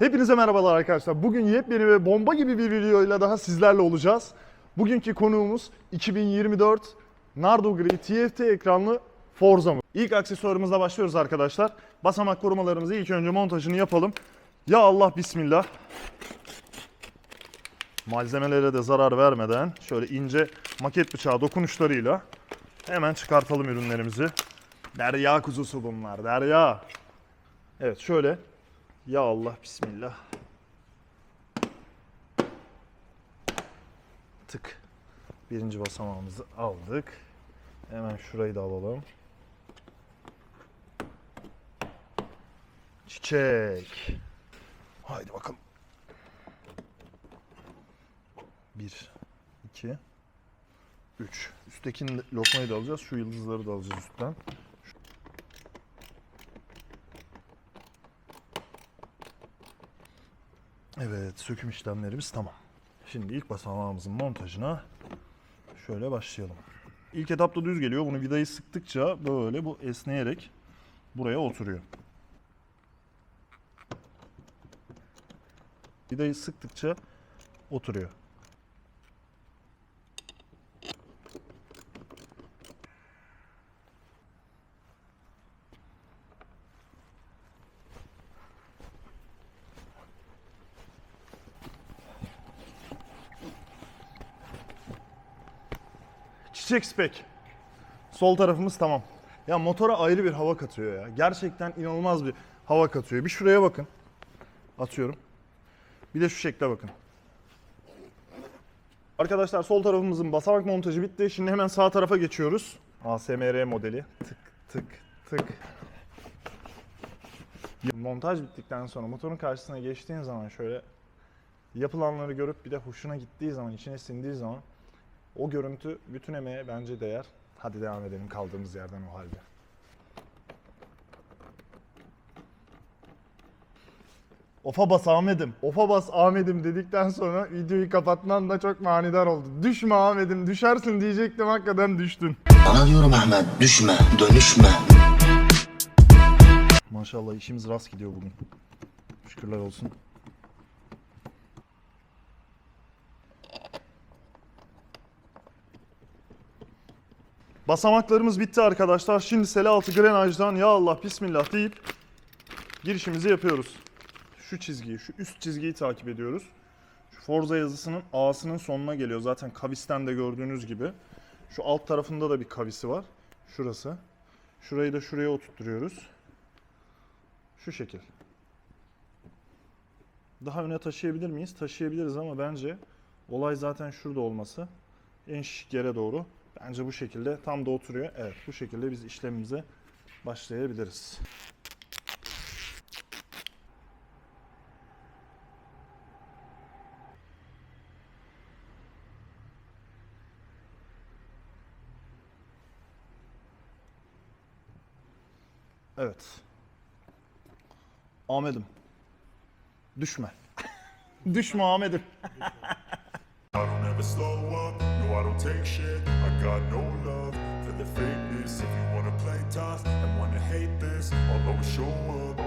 Hepinize merhabalar arkadaşlar. Bugün yepyeni ve bomba gibi bir videoyla daha sizlerle olacağız. Bugünkü konuğumuz 2024 Nardo Gri TFT ekranlı Forza mı? İlk aksesuarımızla başlıyoruz arkadaşlar. Basamak korumalarımızı ilk önce montajını yapalım. Ya Allah bismillah. Malzemelere de zarar vermeden şöyle ince maket bıçağı dokunuşlarıyla hemen çıkartalım ürünlerimizi. Derya kuzusu bunlar, derya. Evet şöyle ya Allah bismillah. Tık. Birinci basamağımızı aldık. Hemen şurayı da alalım. Çiçek. Haydi bakalım. Bir, iki, üç. Üsttekini lokmayı da alacağız. Şu yıldızları da alacağız üstten. Evet, söküm işlemlerimiz tamam. Şimdi ilk basamağımızın montajına şöyle başlayalım. İlk etapta düz geliyor. Bunu vidayı sıktıkça böyle bu esneyerek buraya oturuyor. Vidayı sıktıkça oturuyor. Çiçek spek. Sol tarafımız tamam. Ya motora ayrı bir hava katıyor ya. Gerçekten inanılmaz bir hava katıyor. Bir şuraya bakın. Atıyorum. Bir de şu şekle bakın. Arkadaşlar sol tarafımızın basamak montajı bitti. Şimdi hemen sağ tarafa geçiyoruz. ASMR modeli. Tık tık tık. Montaj bittikten sonra motorun karşısına geçtiğin zaman şöyle yapılanları görüp bir de hoşuna gittiği zaman, içine sindiği zaman o görüntü bütün emeğe bence değer. Hadi devam edelim kaldığımız yerden o halde. Ofa bas Ahmet'im, ofa bas Ahmet'im dedikten sonra videoyu kapatman da çok manidar oldu. Düşme Ahmet'im, düşersin diyecektim hakikaten düştün. Bana diyorum Ahmet düşme, dönüşme. Maşallah işimiz rast gidiyor bugün. Şükürler olsun. Basamaklarımız bitti arkadaşlar. Şimdi sele altı grenajdan ya Allah bismillah deyip girişimizi yapıyoruz. Şu çizgiyi, şu üst çizgiyi takip ediyoruz. Şu Forza yazısının A'sının sonuna geliyor. Zaten kavisten de gördüğünüz gibi. Şu alt tarafında da bir kavisi var. Şurası. Şurayı da şuraya oturtturuyoruz. Şu şekil. Daha öne taşıyabilir miyiz? Taşıyabiliriz ama bence olay zaten şurada olması. En şişik yere doğru. Bence bu şekilde tam da oturuyor. Evet bu şekilde biz işlemimize başlayabiliriz. Evet. Ahmet'im. Düşme. Düşme Ahmet'im. I don't take shit. I got no love for the fakeness. If you wanna play tough and wanna hate this I'll always show up.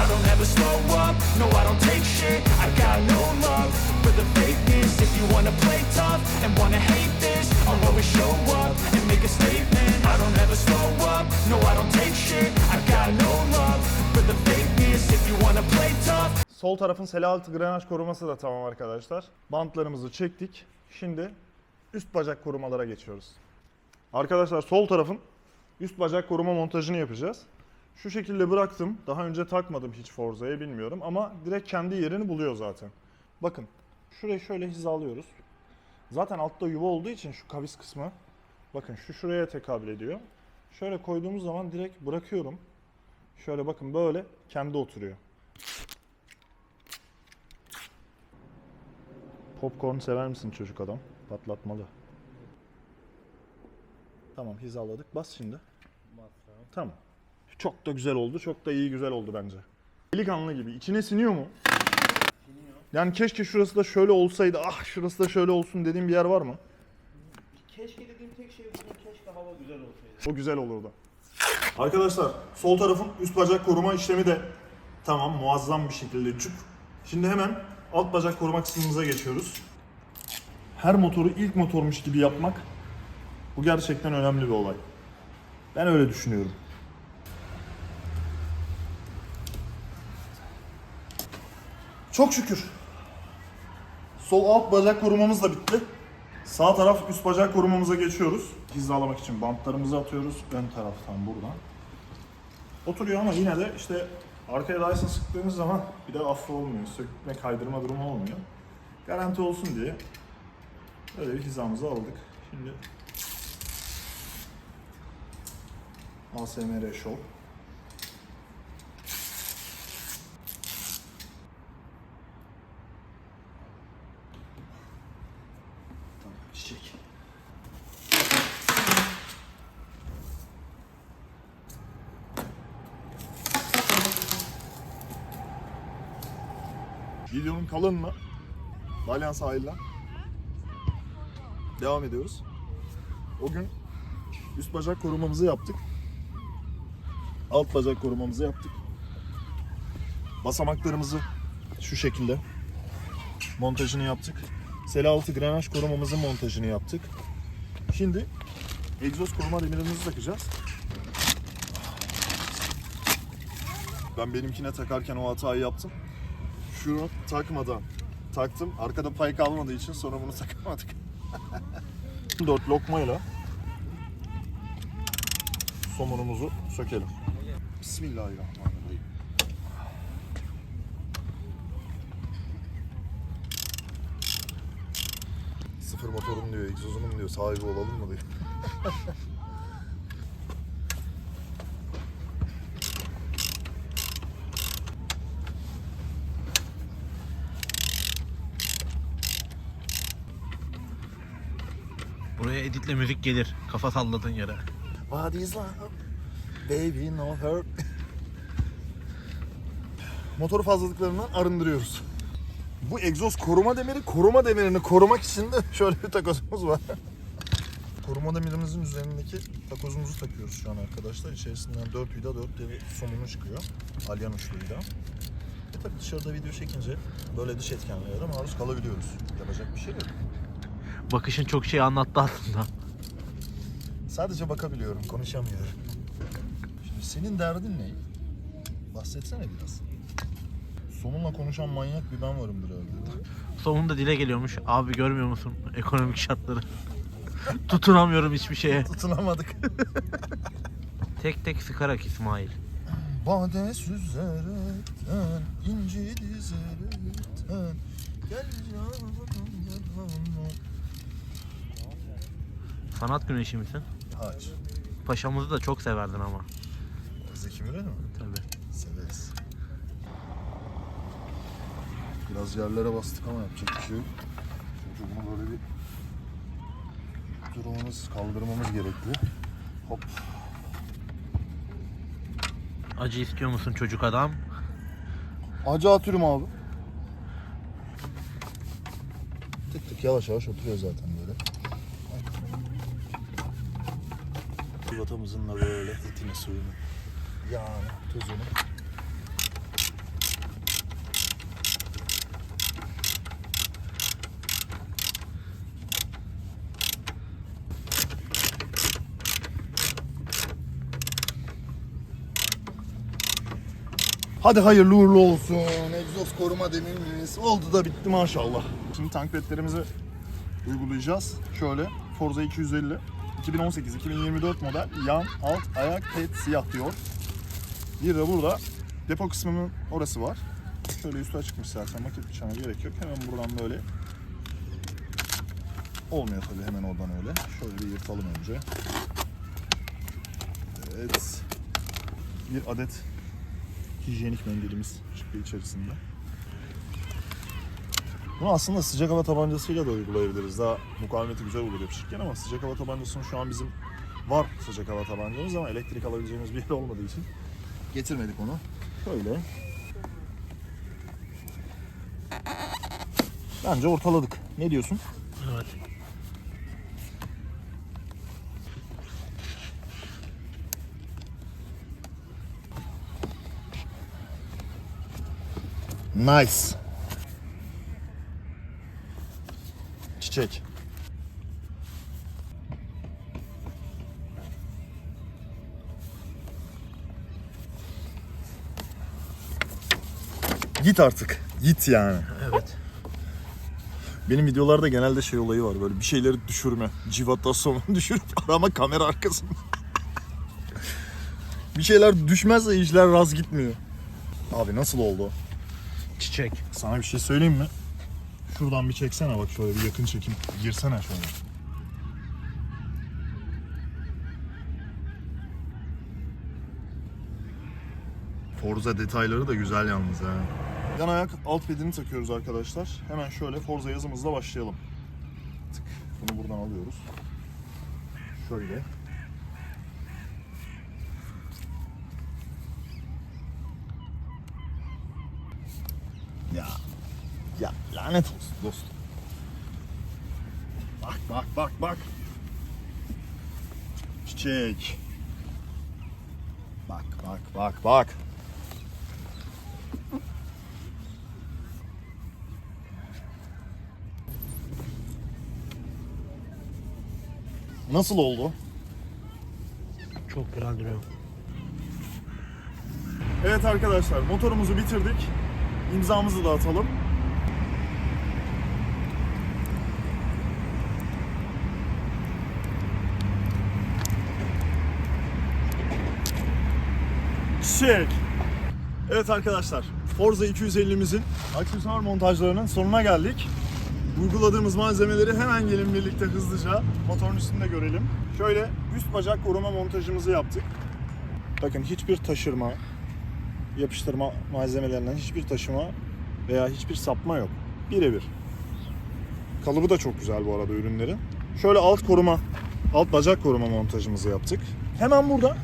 I don't ever slow up, no I don't take shit. I got no love for the fakeness. If you wanna play tough and wanna hate this I'll always show up and make a statement. I don't ever slow up, no I don't take shit. I got no love for the fakeness. If you wanna play tough. Sol tarafın sele altı grenaj koruması da tamam arkadaşlar. Bantlarımızı çektik. Şimdi üst bacak korumalara geçiyoruz. Arkadaşlar sol tarafın üst bacak koruma montajını yapacağız. Şu şekilde bıraktım. Daha önce takmadım hiç Forza'ya bilmiyorum ama direkt kendi yerini buluyor zaten. Bakın şurayı şöyle hizalıyoruz. Zaten altta yuva olduğu için şu kavis kısmı bakın şu şuraya tekabül ediyor. Şöyle koyduğumuz zaman direkt bırakıyorum. Şöyle bakın böyle kendi oturuyor. Popcorn sever misin çocuk adam? Patlatmalı. Tamam hizaladık. Bas şimdi. Tamam. Çok da güzel oldu. Çok da iyi güzel oldu bence. Delikanlı gibi. İçine siniyor mu? Yani keşke şurası da şöyle olsaydı. Ah şurası da şöyle olsun dediğim bir yer var mı? Keşke dediğim tek şey bugün keşke hava güzel olsaydı. O güzel olurdu. Arkadaşlar sol tarafın üst bacak koruma işlemi de Tamam muazzam bir şekilde cuk. Şimdi hemen alt bacak koruma kısmımıza geçiyoruz. Her motoru ilk motormuş gibi yapmak bu gerçekten önemli bir olay. Ben öyle düşünüyorum. Çok şükür. Sol alt bacak korumamız da bitti. Sağ taraf üst bacak korumamıza geçiyoruz. Hizalamak için bantlarımızı atıyoruz ön taraftan buradan. Oturuyor ama yine de işte arkaya Dyson sıktığımız zaman bir de affı olmuyor. Sökme kaydırma durumu olmuyor. Garanti olsun diye böyle bir hizamızı aldık. Şimdi ASMR Show. Tamam, çiçek. Videonun kalınına Dalyan sahilden devam ediyoruz. O gün üst bacak korumamızı yaptık. Alt bacak korumamızı yaptık. Basamaklarımızı şu şekilde montajını yaptık. Sele altı granaj korumamızın montajını yaptık. Şimdi egzoz koruma demirimizi takacağız. Ben benimkine takarken o hatayı yaptım. Şunu takmadan taktım. Arkada pay kalmadığı için sonra bunu takamadık. Dört lokmayla somonumuzu sökelim. Bismillahirrahmanirrahim. Sıfır motorum diyor, egzozunum diyor, sahibi olalım mı diyor. Buraya editle müzik gelir. Kafa salladığın yere. What is love? Baby no hurt. Motoru fazlalıklarından arındırıyoruz. Bu egzoz koruma demiri, koruma demirini korumak için de şöyle bir takozumuz var. koruma demirimizin üzerindeki takozumuzu takıyoruz şu an arkadaşlar. İçerisinden 4 vida 4 deri somunu çıkıyor. Alyan uçluyla. E tabi dışarıda video çekince böyle dış etkenlere maruz kalabiliyoruz. Yapacak bir şey yok. Bakışın çok şey anlattı aslında. Sadece bakabiliyorum, konuşamıyorum. Şimdi senin derdin ne? Bahsetsene biraz. Sonunla konuşan manyak bir ben varımdır herhalde. Sonunda dile geliyormuş. Abi görmüyor musun ekonomik şartları? Tutunamıyorum hiçbir şeye. Tutunamadık. Tek tek sıkarak İsmail. Bade süzerekten, inci dizerekten, gel canım yanıma. Sanat güneşi misin? Hayır. Paşamızı da çok severdin ama. Zeki Müren mi? Tabii. Severiz. Biraz yerlere bastık ama yapacak bir şey yok. Çünkü bunu böyle bir durumumuz, kaldırmamız gerekli. Hop. Acı istiyor musun çocuk adam? Acı atıyorum abi. Tık tık yavaş yavaş oturuyor zaten böyle. Vatamızın da böyle etini, suyunu, yağını, tuzunu. Hadi hayırlı uğurlu olsun. Egzoz koruma demirimiz oldu da bitti maşallah. Şimdi tank pedlerimizi uygulayacağız. Şöyle Forza 250 2018-2024 model yan alt ayak ped siyah diyor. Bir de burada depo kısmının orası var. Şöyle üstü açıkmış zaten maket bıçağına gerek yok. Hemen buradan böyle olmuyor tabii hemen oradan öyle. Şöyle bir yırtalım önce. Evet. Bir adet hijyenik mendilimiz çıktı içerisinde. Bunu aslında sıcak hava tabancasıyla da uygulayabiliriz. Daha mukavemeti güzel olur yapışırken ama sıcak hava tabancasının şu an bizim var sıcak hava tabancamız ama elektrik alabileceğimiz bir yer olmadığı için getirmedik onu. Böyle. Bence ortaladık. Ne diyorsun? Evet. Nice. Çiçek. Git artık. Git yani. Evet. Benim videolarda genelde şey olayı var böyle bir şeyleri düşürme. Civatasyonu düşürüp arama kamera arkasında. bir şeyler düşmezse işler raz gitmiyor. Abi nasıl oldu? Çiçek. Sana bir şey söyleyeyim mi? Şuradan bir çeksene bak şöyle bir yakın çekim. Girsene şöyle. Forza detayları da güzel yalnız ha. Yan ayak alt pedini takıyoruz arkadaşlar. Hemen şöyle Forza yazımızla başlayalım. Tık. Bunu buradan alıyoruz. Şöyle. Ya ya lanet olsun dostum. Bak bak bak bak. Çiçek. Bak bak bak bak. Nasıl oldu? Çok güzel duruyor. Evet arkadaşlar motorumuzu bitirdik. İmzamızı da atalım. Çek. Evet arkadaşlar Forza 250'mizin aksesuar montajlarının sonuna geldik. Uyguladığımız malzemeleri hemen gelin birlikte hızlıca motorun üstünde görelim. Şöyle üst bacak koruma montajımızı yaptık. Bakın hiçbir taşırma, yapıştırma malzemelerinden hiçbir taşıma veya hiçbir sapma yok. Birebir. Kalıbı da çok güzel bu arada ürünlerin. Şöyle alt koruma, alt bacak koruma montajımızı yaptık. Hemen burada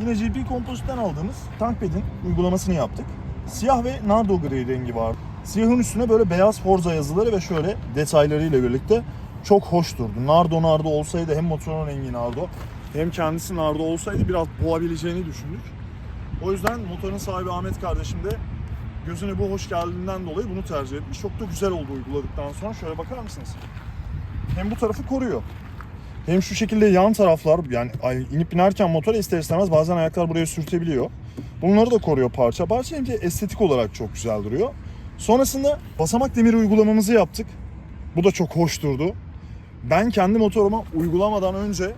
yine GP Composite'den aldığımız tank pedin uygulamasını yaptık. Siyah ve nardo gri rengi var. Siyahın üstüne böyle beyaz Forza yazıları ve şöyle detaylarıyla birlikte çok hoş durdu. Nardo nardo olsaydı hem motorun rengi nardo hem kendisi nardo olsaydı biraz boğabileceğini düşündük. O yüzden motorun sahibi Ahmet kardeşim de gözüne bu hoş geldiğinden dolayı bunu tercih etmiş. Çok da güzel oldu uyguladıktan sonra. Şöyle bakar mısınız? Hem bu tarafı koruyor. Hem şu şekilde yan taraflar yani inip binerken motora ister istemez bazen ayaklar buraya sürtebiliyor. Bunları da koruyor parça parça hem de estetik olarak çok güzel duruyor. Sonrasında basamak demiri uygulamamızı yaptık. Bu da çok hoş durdu. Ben kendi motoruma uygulamadan önce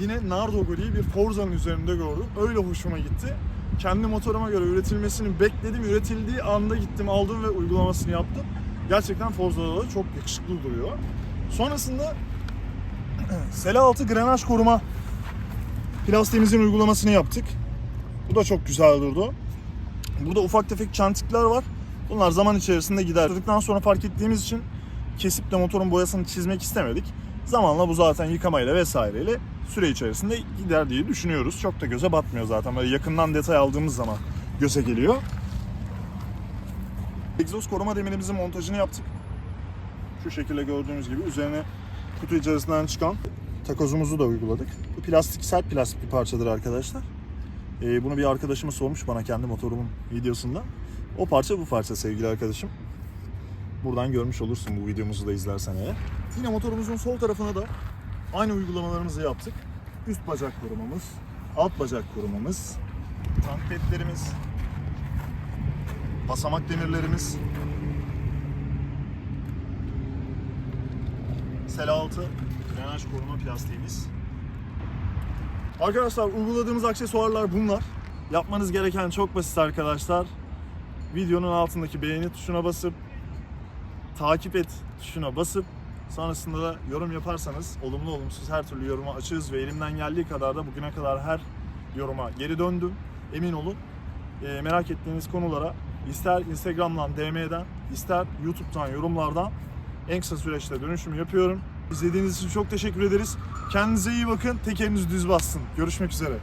yine Nardo griyi bir Forza'nın üzerinde gördüm. Öyle hoşuma gitti. Kendi motoruma göre üretilmesini bekledim. Üretildiği anda gittim aldım ve uygulamasını yaptım. Gerçekten Forza'da da çok yakışıklı duruyor. Sonrasında sele altı grenaj koruma plastiğimizin uygulamasını yaptık. Bu da çok güzel durdu. Burada ufak tefek çentikler var. Bunlar zaman içerisinde gider. Yıkadıktan sonra fark ettiğimiz için kesip de motorun boyasını çizmek istemedik. Zamanla bu zaten yıkamayla vesaireyle süre içerisinde gider diye düşünüyoruz. Çok da göze batmıyor zaten. Böyle yakından detay aldığımız zaman göze geliyor. Egzoz koruma demirimizin montajını yaptık. Şu şekilde gördüğünüz gibi üzerine kutu içerisinden çıkan takozumuzu da uyguladık. Bu plastik sert plastik bir parçadır arkadaşlar. Ee, bunu bir arkadaşımız sormuş bana kendi motorumun videosunda. O parça bu parça sevgili arkadaşım. Buradan görmüş olursun bu videomuzu da izlersen eğer. Yine motorumuzun sol tarafına da aynı uygulamalarımızı yaptık. Üst bacak korumamız, alt bacak korumamız, tank pedlerimiz, basamak demirlerimiz, sel altı frenaj koruma plastiğimiz. Arkadaşlar uyguladığımız aksesuarlar bunlar. Yapmanız gereken çok basit arkadaşlar. Videonun altındaki beğeni tuşuna basıp takip et tuşuna basıp sonrasında da yorum yaparsanız olumlu olumsuz her türlü yoruma açığız ve elimden geldiği kadar da bugüne kadar her yoruma geri döndüm. Emin olun. Ee, merak ettiğiniz konulara ister Instagram'dan DM'den ister YouTube'dan yorumlardan en kısa süreçte dönüşüm yapıyorum. İzlediğiniz için çok teşekkür ederiz. Kendinize iyi bakın. Tekeriniz düz bassın. Görüşmek üzere.